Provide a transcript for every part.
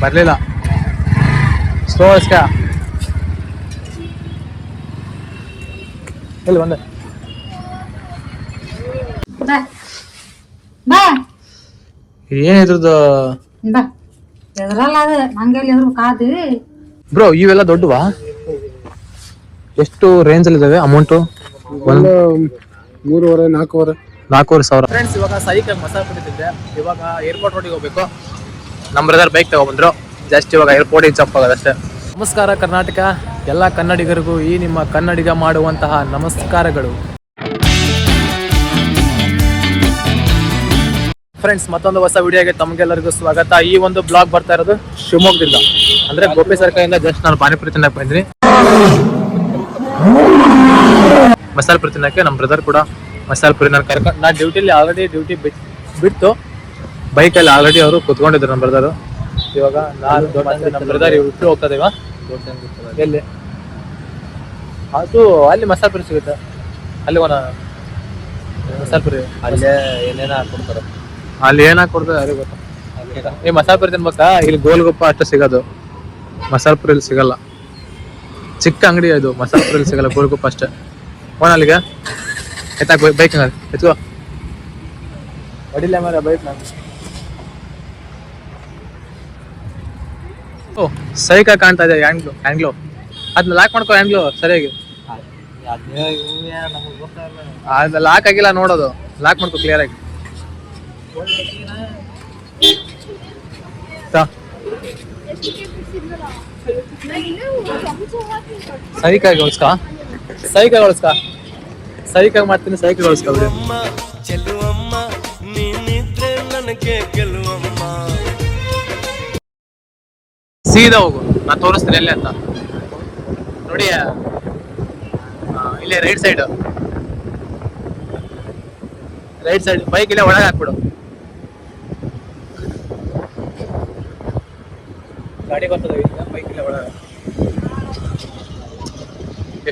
ಬರ್ಲಿಲ್ಲ. ಸ್ಲೋ ಇಸ್ಕ ಇಲ್ಲಿ ಬಂದೆ. ಬಾ. ಬಾ. ಏನ್ ಇದ್ರದ್ದು? ಬ್ರೋ ಇವೆಲ್ಲ ದೊಡ್ಡವಾ? ಎಷ್ಟು ರೇಂಜ್ ಅಲ್ಲಿ ಇದಾವೆ? ಅಮೌಂಟು ಒಂದು ಮೂರುವರೆ ನಾಲ್ಕೂವರೆ. ನಾಲ್ಕೂವರೆ ಸಾವಿರ. ಫ್ರೆಂಡ್ಸ್ ಇವಾಗ ಸೈಕಲ್ ಮಸಾಲ ಪುಡಿತಿದ್ದೆ ಇವಾಗ ಏರ್ಪೋರ್ಟ್ ರೋಡಿಗೆ ಹೋಗ್ಬೇಕು. ನಮ್ಮ ಬ್ರದರ್ ಬೈಕ್ ತಗೊಬಂದ್ರು ಜಸ್ಟ್ ಇವಾಗ ಏರ್ಪೋರ್ಟಿಗೆ ಜಂಪ್ ಆಗೋದಷ್ಟೇ ನಮಸ್ಕಾರ ಕರ್ನಾಟಕ. ಎಲ್ಲ ಕನ್ನಡಿಗರಿಗೂ ಈ ನಿಮ್ಮ ಕನ್ನಡಿಗ ಮಾಡುವಂತಹ ನಮಸ್ಕಾರಗಳು. ಫ್ರೆಂಡ್ಸ್ ಮತ್ತೊಂದು ಹೊಸ ವಿಡಿಯೋಗೆ ತಮಗೆಲ್ಲರಿಗೂ ಸ್ವಾಗತ. ಈ ಒಂದು ಬ್ಲಾಗ್ ಬರ್ತಾ ಇರೋದು ಶಿವಮೊಗ್ಗದಿಂದ. ಅಂದ್ರೆ ಗೋಪಿ ಸರ್ಕಾರದಿಂದ ಜಸ್ಟ್ ನಾನು ಪಾನಿಪುರಿ ತಿನ್ನಕ್ಕೆ ಬಂದಿನಿ. ಮಸಾಲೆ ಪುರಿ ತಿನ್ನಕ್ಕೆ ನಮ್ಮ ಬ್ರದರ್ ಕೂಡ ಮಸಾಲೆ ಪುರಿ ನಾನು ಕರ್ಕೊಂಡು ನಾ ಡ್ಯೂಟಿಲಿ ಆಲ್ರೆಡಿ ಡ್ಯೂಟಿ ಬಿಟ್ಟು ಬೈಕಲ್ಲಿ ಆಲ್ರೆಡಿ ಅವರು ಕುತ್ಕೊಂಡಿದ್ರು ನಮ್ಮ ಬ್ರದರು ಇವಾಗ ನಾನು ನಮ್ಮ ಬ್ರದರ್ ಇಟ್ಟು ಹೋಗ್ತದೆ ಎಲ್ಲಿ? ಅದು ಅಲ್ಲಿ ಮಸಾಲೆ ಪುರಿ ಸಿಗುತ್ತೆ. ಅಲ್ಲಿ ಒಂದು ಮಸಾಲೆ ಪುರಿ ಅಲ್ಲೇ ಏನೇನು ಹಾಕೊಡ್ತಾರೆ ಅಲ್ಲಿ ಏನ್ ಕೊಡ್ತಾರೆ ಯಾರಿಗೆ ಗೊತ್ತಾ? ಈ ಮಸಾಲೆ ಪುರಿ ತಿನ್ಬೇಕಾ? ಇಲ್ಲಿ ಗೋಲ್ಗಪ್ಪ ಅಷ್ಟೇ ಸಿಗೋದು. ಮಸಾಲೆ ಪುರಿ ಸಿಗಲ್ಲ. ಚಿಕ್ಕ ಅಂಗಡಿ ಇದು ಮಸಾಲೆ ಪುರಿ ಸಿಗಲ್ಲ. ಗೋಲ್ಗಪ್ಪ ಅಷ್ಟೇ. ಫೋನ್ ಅಲ್ಲಿಗೆ. ಎತ್ತಾಕ ಬೈಕ್ ಎತ್ಕೋ ಹೊಡಿಲ್ಲ ಮಾರ ಬೈಕ್ ನಾನು ಓ ಸೈಕ ಕಾಣ್ತಾ ಇದೆ ಹ್ಯಾಂಗ್ಲೋ ಹ್ಯಾಂಗ್ಲೋ ಅದನ್ನ ಲಾಕ್ ಮಾಡ್ಕೋ ಹ್ಯಾಂಗ್ಲೋ ಸರಿಯಾಗಿ ಅದನ್ನ ಲಾಕ್ ಆಗಿಲ್ಲ ನೋಡೋದು. ಲಾಕ್ ಮಾಡ್ಕೋ ಕ್ಲಿಯರ್ ಆಗಿ ಸೈಕ ಸೈಕಾಗಿ ಹೊಳ್ಸ್ಕ ಸೈಕಾಗಿ ಹೊಳ್ಸ್ಕ ಸೈಕಾಗಿ ಮಾಡ್ತೀನಿ ಸೈಕಲ್ ಹೊಳ್ಸ್ಕ ಬಿಡಿ ಅಮ್ಮ ಚೆಲುವಮ್ಮ ನೀನಿದ್ರೆ ನನಗೆ ಗೆಲುವಮ್ಮ ಸೀದಾ ಹೋಗು ನಾ ತೋರಿಸ್ತೀನಿ ಎಲ್ಲೇ ಅಂತ. ನೋಡಿ ಇಲ್ಲೇ right side. Right side bike ಇಲ್ಲೇ ಒಳಗೆ ಹಾಕ್ಬಿಡು. ಗಾಡಿ ಬರ್ತದೆ ಬೈಕ್ ಇಲ್ಲೇ ಒಳಗೆ.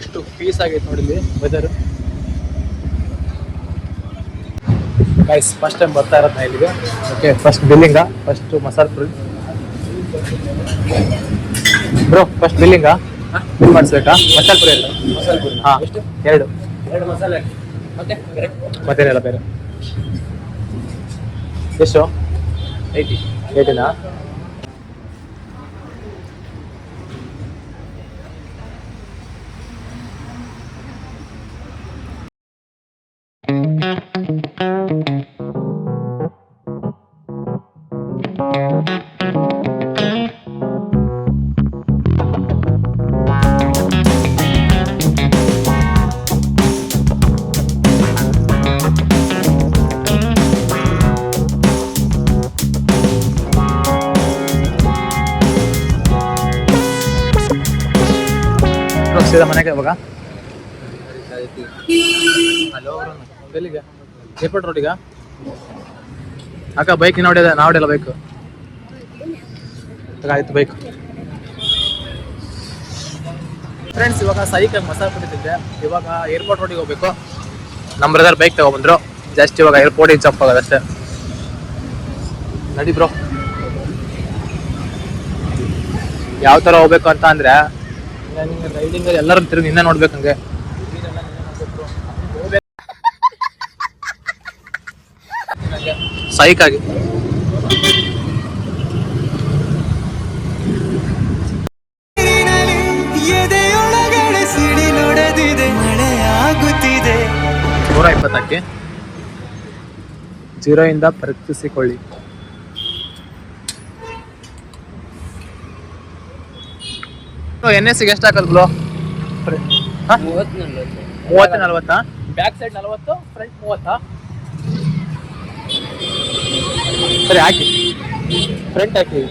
ಎಷ್ಟು ಪೀಸ್ ಆಗೈತೆ ನೋಡಿ ಇಲ್ಲಿ ವೆದರ್ ಗೈಸ್ ಫಸ್ಟ್ ಟೈಮ್ ಬರ್ತಾ ಇರೋದು ನಾ ಇಲ್ಲಿಗೆ. Okay first billing first masala puri bro first billing bill ಮಾಡಿಸ್ಬೇಕಾ? ಮಸಾಲ ಪುರಿ ಎರಡು ಮಸಾಲ ಪುರಿ ಹಾ ಎಷ್ಟು? ಎರಡು. ಎರಡು ಮಸಾಲೆ ಮತ್ತೆ ಮತ್ತೇನಿಲ್ಲ ಬೇರೆ? ಎಷ್ಟು? ಏಯ್ಟಿ ಏಟಿನಾ ಸೀದಾ ಮನೆಗೆ ಇವಾಗ? ಎಲ್ಲಿಗೆ? ಏರ್ಪೋರ್ಟ್ ರೋಡಿಗ? ಅಕ್ಕ ಬೈಕ್ ನೋಡಿ ನಾವಡಿಲ್ಲ ಬೈಕ್ ಆಯ್ತು ಬೈಕ್ ಫ್ರೆಂಡ್ಸ್ ಇವಾಗ ಸೈಕಲ್ ಮಸಾಲೆ ಕೊಟ್ಟಿದ್ದೆ. ಇವಾಗ ಏರ್ಪೋರ್ಟ್ ರೋಡಿಗೆ ಹೋಗ್ಬೇಕು. ನಮ್ಮ ಬ್ರದರ್ ಬೈಕ್ ತಗೊಬಂದ್ರು. ಜಸ್ಟ್ ಇವಾಗ ಏರ್ಪೋರ್ಟಿಗೆ ಜಂಪ್ ಆಗೋದಷ್ಟೇ ನಡಿ ಬ್ರೋ ಯಾವ ಥರ ಹೋಗ್ಬೇಕು ಅಂತ ಅಂದ್ರೆ ರೈಡಿಂಗ್ ಎಲ್ಲರೂ ತಿರುಗಿ ನಿನ್ನೆ ನೋಡ್ಬೇಕು ಹಂಗೆ. ಸೈಕ್ ಆಗಿ. ನೂರ ಇಪ್ಪತ್ತಕ್ಕೆ. ಜೀರೋ ಇಂದ ಪರೀಕ್ಷಿಸಿಕೊಳ್ಳಿ. ಎನ್ ಎಸ್ ಎಷ್ಟು ಹಾಕೋದು ಬ್ಲೋ ಮೂವತ್ತು ನಲ್ವತ್ತಾ? ಬ್ಯಾಕ್ ಸೈಡ್ ನಲ್ವತ್ತು ಫ್ರಂಟ್ ಮೂವತ್ತಾ? ಸರಿ ಹಾಕಿ. ಫ್ರಂಟ್ ಹಾಕಿ.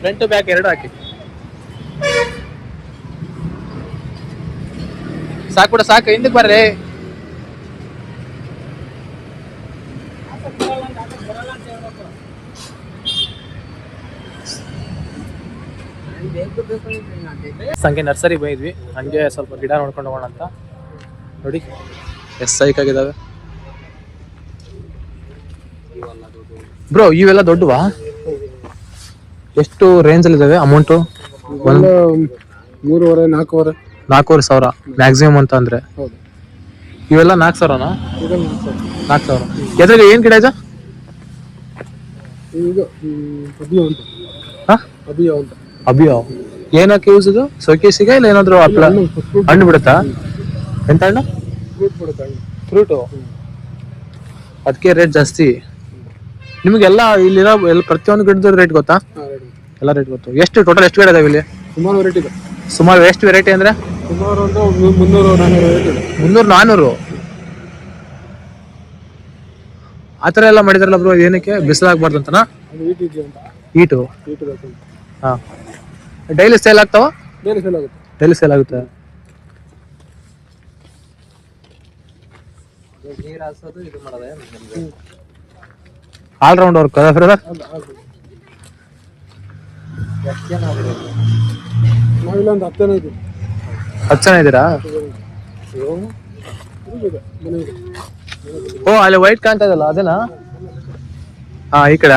ಫ್ರಂಟ್ ಬ್ಯಾಕ್ ಎರಡು ಹಾಕಿ. ಸಾಕು ಬಿಡ ಸಾಕು ಹಿಂದಕ್ಕೆ ಬರ್ರಿ. ಸಂಖ್ಯೆ ನರ್ಸರಿ ಬೈದ್ವಿ ಹಂಗೆ ಸ್ವಲ್ಪ ಗಿಡ ನೋಡ್ಕೊಂಡು ಹೋಗೋಣ ಅಂತ. ನೋಡಿ. ಎಸ್ ಸೈಕ್ ಆಗಿದಾವೆ. ಬ್ರೋ ಇವೆಲ್ಲ ದೊಡ್ಡವಾ? ಎಷ್ಟು ರೇಂಜ್ ಅಲ್ಲಿ ಇದಾವೆ ಅಮೌಂಟ್ ಒಂದು ಮೂರುವರೆ ನಾಲ್ಕೂವರೆ. ನಾಲ್ಕೂವರೆ ಸಾವಿರ ಮ್ಯಾಕ್ಸಿಮಮ್ ಅಂತ ಅಂದ್ರೆ. ಹೌದು. ಇವೆಲ್ಲ ನಾಲ್ಕು ಸಾವಿರನಾ? ಇದೆಲ್ಲ ನಾಲ್ಕು ಸಾವಿರ. ನಾಲ್ಕು ಸಾವಿರ. ಎದ್ರಾಗ ಏನ್ ಗಿಡ ಇದು? ಇದು ಹ್ಮ್, ಅಭಿಯೋ ಅಂತ. ಅಭಿಯೋ ಅಂತ. ಅಭಿಯೋ? ಏನಕ್ಕೆ ಯೂಸ್ ಇದು? ಸೋಕೇಸಿಗೆ ಇಲ್ಲ ಏನಾದ್ರು ಹಪ್ಪಳ? ಹಣ್ಣು, ಬಿಡುತ್ತಾ? ಎಂತ ಹಣ್ಣು? ಫ್ರೂಟ್ ಬಿಡುತ್ತೆ. ಫ್ರೂಟು ಅದಕ್ಕೆ ರೇಟ್ ಜಾಸ್ತಿ. ನಿಮಗೆಲ್ಲ ಇಲ್ಲಿರೋ ಎಲ್ಲ ಪ್ರತಿಯೊಂದು ಗಿಡದ ರೇಟ್ ಗೊತ್ತಾ? ಎಲ್ಲ ರೇಟ್ ಗೊತ್ತು. ಎಷ್ಟು ಟೋಟಲ್ ಎಷ್ಟು ಗಿಡ ಇದಾವೆ ಇಲ್ಲಿ? ಸುಮಾರು ವೆರೈಟಿ ಇದೆ. ಸುಮಾರು ಎಷ್ಟು ವೆರೈಟಿ ಅಂದ್ರೆ? ಸುಮಾರು ಒಂದು ಮುನ್ನೂರು ನಾನ್ನೂರು ವೆರೈಟಿ ಇದೆ. ಮುನ್ನೂರು ನಾನ್ನೂರು ಆ ಥರ ಎಲ್ಲ ಮಾಡಿದಾರಲ್ಲ ಬ್ರೋ ಏನಕ್ಕೆ? ಬಿಸಿಲಾಗಬಾರ್ದು ಅಂತನಾ? ಈಟು ಈಟ್ ಹಾಂ. ಡೈಲಿ ಸೇಲ್ ಆಗ್ತಾವ? ಡೈಲಿ ಸೇಲ್ ಆಗುತ್ತೆ. ಡೈಲಿ ಸೇಲ್ ಆಗುತ್ತೆ. ಆಲ್ ರೌಂಡ್ ವರ್ಕ್ ಅದ ಬ್ರದರ್? ಅದು ಆಗ್ಬೋದು. ನಾವಿಲ್ಲ ಒಂದು ಹತ್ತೇನೋ ಇದೆ ಹತ್ತು ಜನ ಇದ್ದೀರಾ? ಇದು ಇದೆ. ಓ ಅಲ್ಲಿ ವೈಟ್ ಕಾಣ್ತಾ ಇದಲ್ಲ ಅದೇನಾ? ಹಾ ಈ ಕಡೆ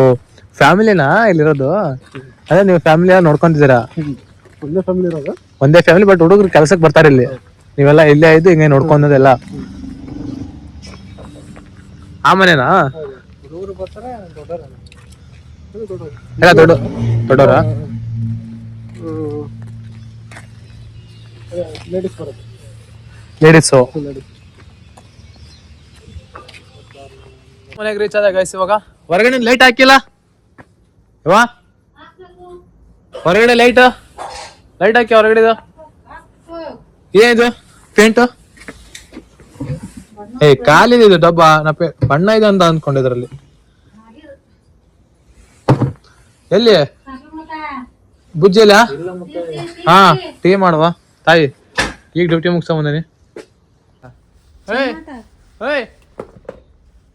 ಓ ಫ್ಯಾಮಿಲಿನಾ ಇಲ್ಲಿರೋದು? ಅದೇ ನೀವು ಫ್ಯಾಮಿಲಿ ನೋಡ್ಕೊಂತಿದ್ದೀರಾ ಒಂದೇ ಫ್ಯಾಮಿಲಿ ಇರೋದು? ಒಂದೇ ಫ್ಯಾಮಿಲಿ ಬಟ್ ಹುಡುಗರು ಕೆಲಸಕ್ಕೆ ಬರ್ತಾರೆ ಇಲ್ಲಿ. ನೀವೆಲ್ಲ ಇಲ್ಲೇ ಇದ್ದು ಹಿಂಗೆ ನೋಡ್ಕೊಂಡದೆಲ್ಲ. ಆ ಮನೆನಾ? ಹುಡುಗರು ಬರ್ತಾರೆ ಎಲ್ಲ ದೊಡ್ಡ ದೊಡ್ಡವರ ಲೇಡೀಸ್ ಮನೆಗೆ ರೀಚ್ ಆದಾಗ ಗೈಸ್ ಇವಾಗ? ಹೊರಗಡೆ ಲೈಟ್ ಹಾಕಿಲ್ಲ? ಇವಾ ಹೊರಗಡೆ ಲೈಟ್ ಲೈಟ್ ಹಾಕಿ ಹೊರಗಡೆ ಇದು. ಏನಿದು ಪೇಂಟು ಏ ಖಾಲಿದೆ ಇದು ಡಬ್ಬ ನಾ ಬಣ್ಣ ಇದೆ ಅಂತ ಅಂದ್ಕೊಂಡಿದ್ರಲ್ಲಿ ಎಲ್ಲಿ? ಬುಜ್ಜಿಲ್ಲ ಹಾ, ಟೀ ಮಾಡುವ. ತಾಯಿ, ಈಗ ಡ್ಯೂಟಿ ಮುಗಿಸ್ತಾ ಬಂದೇನಿ. ಏಯ್ ಏಯ್.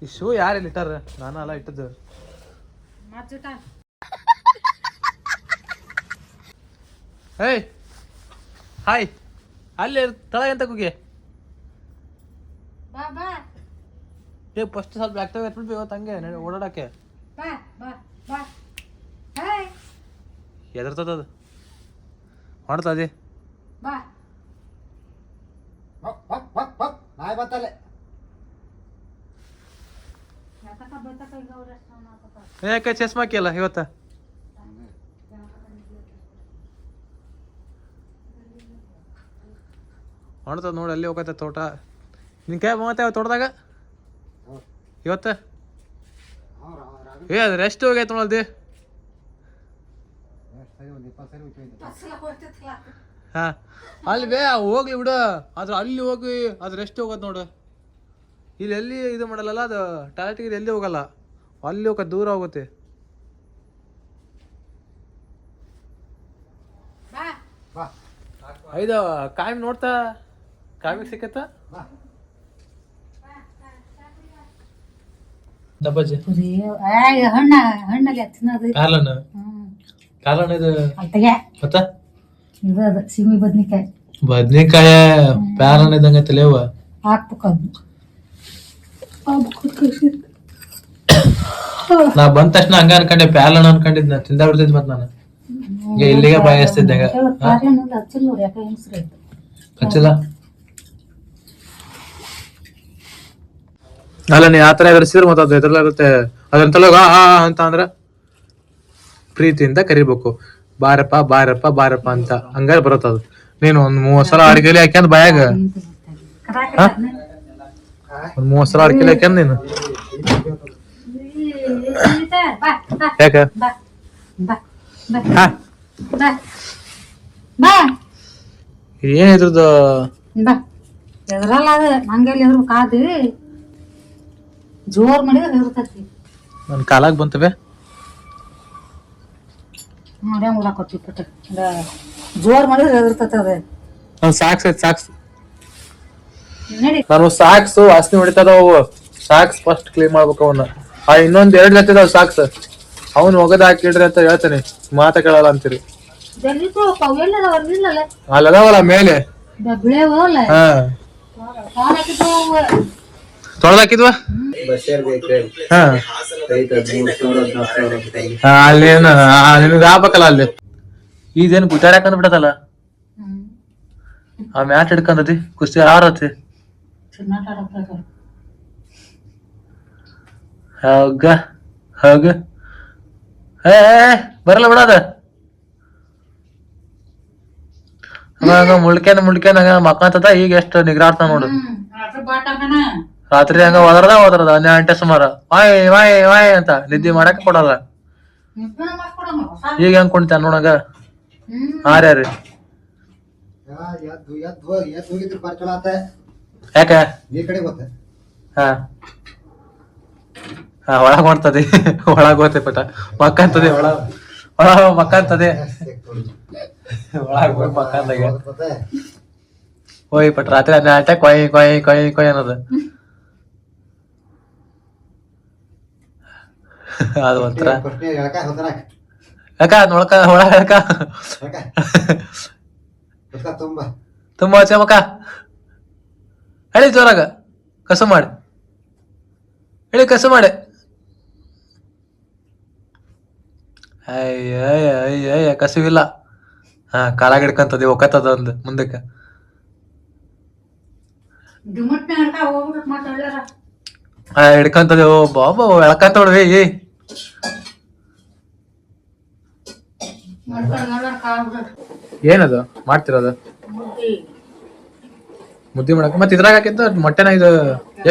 ಈ ಶೂ ಯಾರು ಇಟ್ಟಾರ ನಾನು ಅಲ್ಲ ಇಟ್ಟದ್ದು. Hey hi! ಅಲ್ಲಿ ತಳಗ ಎಂತ ಕುಗೆ? ಬಾ ಬಾ. ಏ ಫಸ್ಟ್ ಸ್ವಲ್ಪ ಆಕ್ಟಿವ್ ಎತ್ಬಿಡ್ಬೇಕು ಇವತ್ತು ಹಂಗೆ ಓಡಾಡಕ್ಕೆ. ಬಾ ಬಾ ಬಾ. ಹಾಯ್ ಎದರ್ತದ ಹೊಡ್ತದೆ ಯಾಕಕ್ಕ ಬೈತಕ್ಕ ಈಗ ಅವ್ರ ಎಷ್ಟು ಅವ್ನ ಹಾಕಕ್ಕ? ಯಾಕೆ ಚಸ್ಮಾ ಹಾಕಿಯಲ್ಲ ಇವತ್ತ? ಮಾಡ್ತದ ನೋಡಿ, ಅಲ್ಲಿ ಹೋಗತ್ತೆ ತೋಟ. ನಿನ್ ಕೈ ಮತ್ತೆ ತೋಟದಾಗ? ಇವತ್ತ? ಏ, ಅದು ರೆಸ್ಟ್ ಹೋಗೈತೆ ನೋಡಲ್ದಿ. ಹಾ. ಅಲ್ಲಿ ಬೇ, ಹೋಗ್ಲಿ ಬಿಡು. ಆದ್ರೆ ಅಲ್ಲಿ ಹೋಗಿ, ಅದು ರೆಸ್ಟ್ ಹೋಗತ್ ನೋಡು. ಇಲ್ಲಿ ಎಲ್ಲಿ ಇದು ಮಾಡಲ್ಲ ಅದು ಟಾಯ್ಲೆಟ್ಗೆ ಎಲ್ಲಿ ಹೋಗಲ್ಲ. ಅಲ್ಲಿ ಹೋಗ ದೂರ ಹೋಗುತ್ತೆ. ಬಾ. ಇದು ಕಾಯಿ ನೋಡ್ತಾ? ಕಾಮಿಗೆ ಸಿಕ್ಕತ್ತ? ದಬ್ಬಜ್ಜಿ ಏಯ್ ಹಣ್ಣ ಹಣ್ಣಲ್ಲಿ ತಿನ್ನೋದು ಪ್ಯಾರ್ಲನ್ ಹ್ಮ್. ಪ್ಯಾರ್ಲನ್ ಇದು? ಅಲ್ತಗೆ ಮತ್ತ? ಇದು ಅದು ಸಿಮಿ ಬದ್ನಿಕಾಯಿ. ಬದ್ನೆಕಾಯ ಇದ್ದಂಗ ತಲೆವ ಹಾಕ್ಬೇಕು ಅದು. ನಾ ಬಂದ ತಕ್ಷಣ ಹಂಗ ಅನ್ಕೊಂಡೆ ಪ್ಯಾರ್ಲನ್ ಅನ್ಕೊಂಡಿದ್ ನಾ ತಿಂದ ಬಿಡ್ತಿದ್ ಮತ್ ನಾನು. ಈಗ ಇಲ್ಲಿಗೆ ಬಯಸ್ತಿದ್ದೆ ಹಚ್ಚಿಲ್ಲ. ಅಲ್ಲ ನೀ ಆತರ ಎದುರಿಸಿದ್ರೆ ಮತ್ತೆ ಅದು ಎದುರಲಾಗುತ್ತೆ ಅದಂತಲ್ಲ ಆ ಅಂತ ಅಂದ್ರ ಪ್ರೀತಿಯಿಂದ ಕರಿಬೇಕು. ಬಾರಪ್ಪ ಬಾರಪ್ಪ ಬಾರಪ್ಪ ಅಂತ. ಹಂಗಾರೆ ಬರುತ್ತೆ ಅದು ನೀನು ಒಂದ್ ಮೂವತ್ ಸಲ ಅಡಿಗೆಲಿ ಹಾಕ್ಯಂದ್ ಬಾಯಾಗ. ಒಂದ್ ಮೂವತ್ ಸಲ ಅಡ್ಕಿಲ್ಲ ಯಾಕಂದ್ ನೀನು ಯಾಕ ಏನ್ ಇದ್ರದ್ದು ಎದ್ರಲ್ಲ ಅದು ಜೋರ್ ಮಾಡಿದ್ರೆ ಎದ್ರತೈತಿ ನನ್ ಕಾಲಾಗ್ ಬಂತವೆ ನೋಡಿ ಹಂಗ್ ಉಳಾಕೊತ್ತಿ ಪಟ್ಟ ಜೋರ್ ಮಾಡಿದ್ರೆ ಎದ್ರತೈತಿ ಅದು ಸಾಕ್ಸ್ ಸಾಕ್ಸ್ ನಾನು ಸಾಕ್ಸ್ ವಾಸನೆ ಹೊಡಿತದ ಅವು. ಸಾಕ್ಸ್ ಫಸ್ಟ್ ಕ್ಲೀನ್ ಮಾಡ್ಬೇಕು ಅವನ್ನ ಆ ಇನ್ನೊಂದ್ ಎರಡ್ ಜೊತೆ ಅದಾವ ಸಾಕ್ಸ್. ಅವ್ನು ಒಗದ ಹಾಕಿಡ್ರಿ ಅಂತ ಹೇಳ್ತಾನೆ. ಮಾತ ಕೇಳಲ್ಲ ಅಂತೀರಿ. ಅಲ್ಲದಾವಲ್ಲ ಮೇಲೆ. ಹಾ. ತೊಳ್ದಾಕಿದ್ವ ಹಾ. ಹಾ, ಅಲ್ಲಿ ಏನು ನಿನಗೆ ಆಗ್ಬೇಕಲ್ಲ ಅಲ್ಲಿ? ಇದೇನು ಗುಜಾರ್ಯಾಕಂದ್ ಬಿಡದಲ್ಲ ಆ ಮ್ಯಾಟ್ ಹಿಡ್ಕೊಂಡತಿ ಕುಸ್ತಿ ಆರತಿ. ಹೋಗ ಹಗ. ಏ ಬರಲ್ಲ ಬಿಡ ಅವಾಗ ಮುಳ್ಕೇನ ಮುಳ್ಕ್ಯಾನ ಹಂಗ ಮಕ್ಕಂತದ ಈಗ ಎಷ್ಟು ನಿಗ್ರಾಡ್ತಾನ ನೋಡು. ರಾತ್ರಿ ಹಂಗ ಒದರ್ದ ಒದರ್ದ ಹನ್ನೆರಡು ಗಂಟೆ ಸುಮಾರ. ವಾಯ್ ವಾಯ್ ವಾಯ್ ಅಂತ ನಿದ್ದೆ ಮಾಡಕ್ ಕೊಡಲ್ಲ. ಈಗ ಹೆಂಗ್ ಕುಣಿತಾನ ನೋಡಂಗ ಹಾರ್ಯಾರಿ ಯಾಕ? ಈ ಕಡೆ ಗೊತ್ತ. ಹಾ. ಹಾ ಒಳಗ್ ಮಾಡ್ತದೆ. ಒಳಗ್ ಹೋತೆ ಪಟ. ಮಕ್ಕಂತದೆ ಒಳ ಒಳ ಮಕ್ಕಂತದೆ ಒಳಗ ಹೋಗಿ ಮಕ್ಕಂದಾಗ ಹೋಯ್ ಪಟ್ ರಾತ್ರಿ ಗಂಟೆ ಕೊಯ್ ಕೊಯ್ ಕೊಯ್ ಕೊಯ್ ಅನ್ನೋದು. ಅದು ಒಂಥರ. ಯಾಕ ನೋಡ್ಕ ಒಳಗ ಯಾಕ ಯಾಕ ತುಂಬಾ. ಚಮಕ್ಕ ಮಕ್ಕ? ಹೇಳಿ ಜೋರಾಗ ಕಸ ಮಾಡಿ. ಹೇಳಿ ಕಸ ಮಾಡಿ. ಅಯ್ಯ ಅಯ್ಯ ಅಯ್ಯ ಕಸುವಿಲ್ಲ. ಹಾ ಕಾಲಾಗ ಹಿಡ್ಕಂತದಿ ಒಕ್ಕತ್ತದ ಒಂದು ಮುಂದಕ್ಕೆ. ಹಾ ಹಿಡ್ಕಂತದೆ ಓ ಬಾಬಾ ಎಳ್ಕಂತ ನೋಡ್ವಿ ಏನದು? ಮಾಡ್ತಿರೋದು? ಮುದ್ದಿ ಮಾಡಕ್ ಮತ್ತೆ ಇದ್ರಾಗ ಹಾಕಿದ್ದ ಮೊಟ್ಟೆನ ಇದು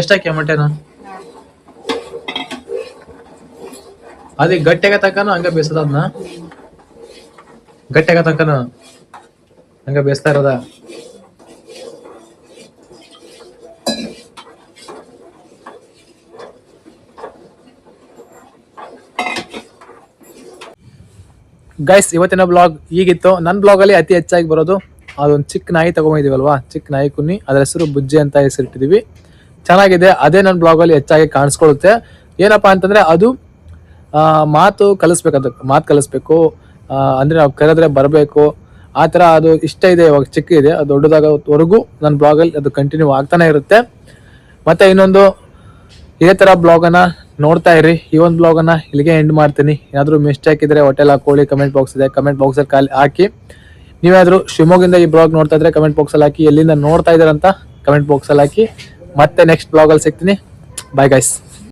ಎಷ್ಟ್ ಹಾಕಿ ಮೊಟ್ಟೆನ? ಅದೇ ಗಟ್ಟಿಯಾಗ ತಕ್ಕನು ಹಂಗ ಬೇಸದ ಅದನ್ನ ಗಟ್ಟೆಗ ತಕ್ಕನು ಹಂಗ ಬೇಯಿಸ್ತಾ ಇರೋದ. ಗೈಸ್ ಇವತ್ತಿನ ಬ್ಲಾಗ್ ಈಗಿತ್ತು ನನ್ನ ಬ್ಲಾಗಲ್ಲಿ ಅತಿ ಹೆಚ್ಚಾಗಿ ಬರೋದು ಅದೊಂದು ಚಿಕ್ಕ ನಾಯಿ ತಗೊಂಡಿದೀವಲ್ವಾ ಚಿಕ್ಕ ನಾಯಿ ಕುನ್ನಿ. ಅದ್ರ ಹೆಸರು ಬುಜ್ಜಿ ಅಂತ ಹೆಸರಿಟ್ಟಿದೀವಿ ಚೆನ್ನಾಗಿದೆ. ಅದೇ ನನ್ನ ಬ್ಲಾಗಲ್ಲಿ ಹೆಚ್ಚಾಗಿ ಕಾಣಿಸ್ಕೊಳ್ಳುತ್ತೆ. ಏನಪ್ಪಾ ಅಂತಂದ್ರೆ ಅದು ಮಾತು ಕಲಿಸ್ಬೇಕು ಅದಕ್ಕೆ. ಮಾತು ಕಲಿಸ್ಬೇಕು. ಅಂದ್ರೆ ನಾವು ಕರೆದ್ರೆ ಬರಬೇಕು. ಆ ಥರ ಅದು ಇಷ್ಟ ಇದೆ, ಇವಾಗ ಚಿಕ್ಕ ಇದೆ. ಅದು ದೊಡ್ಡದಾಗವರೆಗೂ ನನ್ನ ಬ್ಲಾಗಲ್ಲಿ ಅದು ಕಂಟಿನ್ಯೂ ಆಗ್ತಾನೆ ಇರುತ್ತೆ. ಮತ್ತೆ ಇನ್ನೊಂದು, ಇದೇ ಥರ ಬ್ಲಾಗನ್ನು ನೋಡ್ತಾ ಇರಿ. ಈ ಒಂದು ಬ್ಲಾಗನ್ನು ಇಲ್ಲಿಗೆ ಎಂಡ್ ಮಾಡ್ತೀನಿ. ಏನಾದರೂ ಮಿಸ್ಟೇಕ್ ಇದ್ರೆ ಹೋಟೆಲ್ ಹಾಕೊಳ್ಳಿ ಕಮೆಂಟ್ ಬಾಕ್ಸ್ ಇದೆ. ಕಮೆಂಟ್ ಬಾಕ್ಸಲ್ಲಿ ಖಾಲಿ ಹಾಕಿ. ನೀವಾದರೂ ಶಿವಮೊಗ್ಗದಿಂದ ಈ ಬ್ಲಾಗ್ ನೋಡ್ತಾ ಇದ್ರೆ ಕಮೆಂಟ್ ಬಾಕ್ಸಲ್ಲಿ ಹಾಕಿ, ಎಲ್ಲಿಂದ ನೋಡ್ತಾ ಇದ್ದಾರಂತ ಕಮೆಂಟ್ ಬಾಕ್ಸಲ್ಲಿ ಹಾಕಿ. ಮತ್ತೆ ನೆಕ್ಸ್ಟ್ ಬ್ಲಾಗಲ್ಲಿ ಸಿಗ್ತೀನಿ. Bye guys